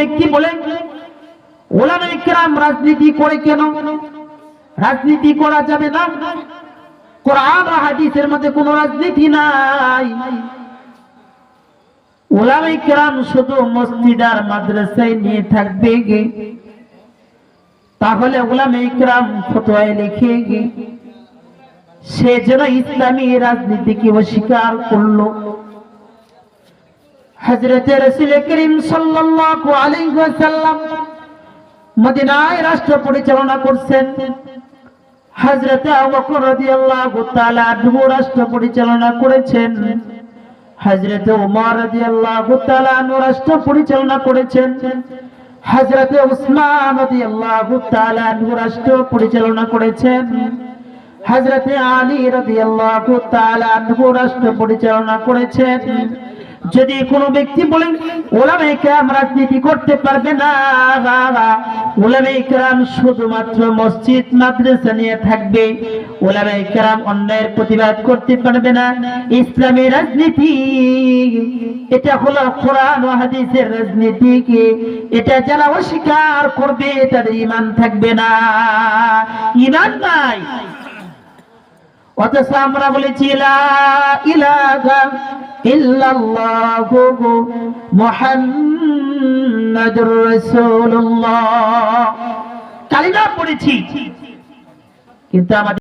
ব্যক্তি বলেন ওলামা ইকরাম রাজনীতি করে কেন? রাজনীতি করা যাবে না? কোরআন হাদিসের মধ্যে কোনো রাজনীতি নাই। ওলামা ইকরাম শুধু মসজিদ আর মাদ্রাসায় নিয়ে থাকবে গে। তাহলে ওলামা ইকরাম ফতোয়ায় লিখে গে। সে যেন ইসলামী রাজনীতিকে অস্বীকার করল। হজরতে রসুল করিম আলাইহি মদিনায় রাষ্ট্র পরিচালনা করছেন। হজরতে রাষ্ট্র পরিচালনা করেছেন। হজরতে উমর রাষ্ট্র পরিচালনা করেছেন। হজরতে উসমান রাষ্ট্র পরিচালনা করেছেন। হজরতে আলী আনহু রাষ্ট্র পরিচালনা করেছেন। যদি কোনো ব্যক্তি বলেন, ওলামে কেরাম রাজনীতি করতে পারবে না, ওলামে কেরাম শুধুমাত্র মসজিদ, মাদ্রাসা নিয়ে থাকবে, ওলামে কেরাম অন্যায়ের প্রতিবাদ করতে পারবে না। ইসলামী রাজনীতি, এটা হলো কোরআন ও হাদিসের রাজনীতি কি এটা যারা অস্বীকার করবে, তাদের ইমান থাকবে না। ইমান নাই। অথচ আমরা বলেছি, লা ইলাহা ইল্লাল্লাহু মুহাম্মাদুর রাসূলুল্লাহ। কালিমা পড়েছি কিন্তু আমাদের